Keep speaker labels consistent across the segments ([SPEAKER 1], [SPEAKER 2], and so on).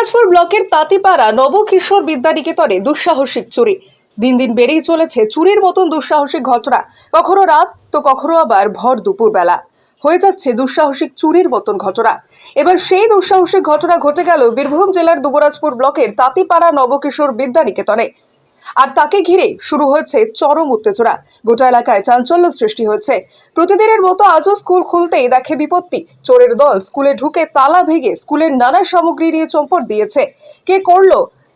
[SPEAKER 1] দুবরাজপুর ব্লকের তাঁতিপাড়া নবকিশোর বিদ্যানিকেতনে দুঃসাহসিক চুরি। দিন দিন বেড়েই চলেছে চুরির মতন দুঃসাহসিক ঘটনা। কখনো রাত, তো কখনো আবার ভর দুপুর বেলা হয়ে যাচ্ছে দুঃসাহসিক চুরির মতন ঘটনা। এবার সেই দুঃসাহসিক ঘটনা ঘটে গেল বীরভূম জেলার দুবরাজপুর ব্লকের তাঁতিপাড়া নবকিশোর বিদ্যানিকেতনে। আর তাকে ঘিরে শুরু হয়েছে চরম উত্তেজনা। গোটা এলাকায় চাঞ্চল্য সৃষ্টি হয়েছে। প্রতিদিনের মতো আজও স্কুল খুলতেই দেখে বিপত্তি। চোরের দল স্কুলে ঢুকে তালা ভেঙে স্কুলের নানা সামগ্রী নিয়ে চম্পট দিয়েছে। কে করল?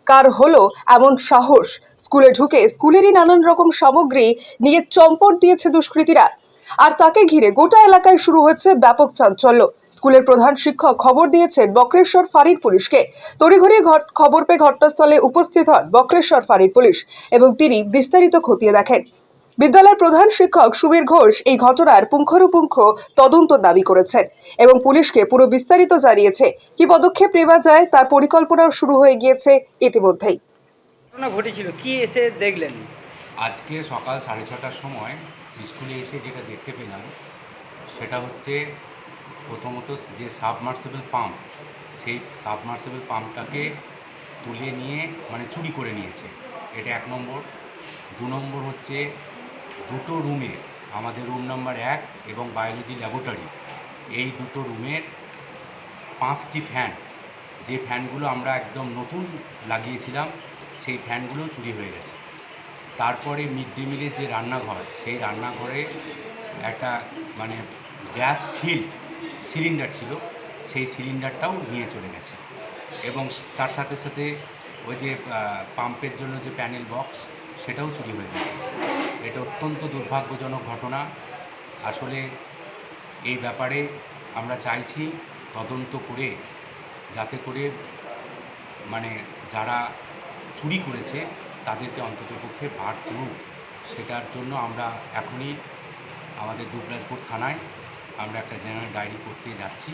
[SPEAKER 1] কার হলো? এমন সাহস। স্কুলে ঢুকে স্কুলেরই নানান রকম সামগ্রী নিয়ে চম্পট দিয়েছে দুষ্কৃতীরা। আর তাকে ঘিরে গোটা এলাকায় শুরু হয়েছে ব্যাপক চাঞ্চল্য। স্কুলের প্রধান শিক্ষক খবর দিয়েছেন, বক্রেশ্বর ফাঁড়ির পুলিশকে। তড়িঘড়ি খবর পেয়ে ঘটনাস্থলে উপস্থিত হন বক্রেশ্বর ফাঁড়ির পুলিশ এবং তিনি বিস্তারিত খতিয়ে দেখেন। বিদ্যালয়ের প্রধান শিক্ষক সুবীর ঘোষ এই ঘটনার পুঙ্খানুপুঙ্খ তদন্ত দাবি করেছেন এবং পুলিশকে পুরো বিস্তারিত জানিয়েছে। কি পদক্ষেপ নেওয়া যায় তার পরিকল্পনাও শুরু হয়ে গিয়েছে ইতিমধ্যেই।
[SPEAKER 2] ঘটেছিল, কি এসে দেখলেন?
[SPEAKER 3] আজকে সকাল সাড়ে ছটার সময় স্কুলে এসে যেটা দেখতে পেলাম, সেটা হচ্ছে প্রথমত যে সাবমার্সিবল পাম্প, সেই সাবমার্সিবল পাম্পটাকে তুলে নিয়ে মানে চুরি করে নিয়েছে। এটা এক নম্বর। দু নম্বর হচ্ছে দুটো রুমের আমাদের রুম নাম্বার এক এবং বায়োলজি ল্যাবরেটরি, এই দুটো রুমের পাঁচটি ফ্যান, যে ফ্যানগুলো আমরা একদম নতুন লাগিয়েছিলাম, সেই ফ্যানগুলো চুরি হয়ে গেছে। তারপরে মিড ডে মিলের যে রান্নাঘর, সেই রান্নাঘরে একটা মানে গ্যাস ফিল্ড সিলিন্ডার ছিল, সেই সিলিন্ডারটাও নিয়ে চলে গেছে। এবং তার সাথে সাথে ওই যে পাম্পের জন্য যে প্যানেল বক্স, সেটাও চুরি হয়ে গেছে। এটা অত্যন্ত দুর্ভাগ্যজনক ঘটনা। আসলে এই ব্যাপারে আমরা চাইছি তদন্ত করে, যাতে করে মানে যারা চুরি করেছে তাদেরকে অন্ততপক্ষে ভার করুক সেটার জন্য আমরা এখনই আমাদের দুবরাজপুর থানায় আমরা একটা জেনারেল ডায়েরি করতে যাচ্ছি।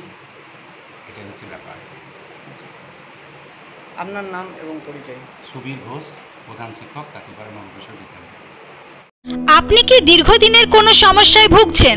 [SPEAKER 3] এটাই হচ্ছে ব্যাপার।
[SPEAKER 2] আপনার নাম এবং পরিচয়?
[SPEAKER 3] সুবীর ঘোষ প্রধান শিক্ষক তাঁতিপাড়া নব বিশ্ববিদ্যালয়
[SPEAKER 4] আপনি কি দীর্ঘদিনের কোনো সমস্যায় ভুগছেন?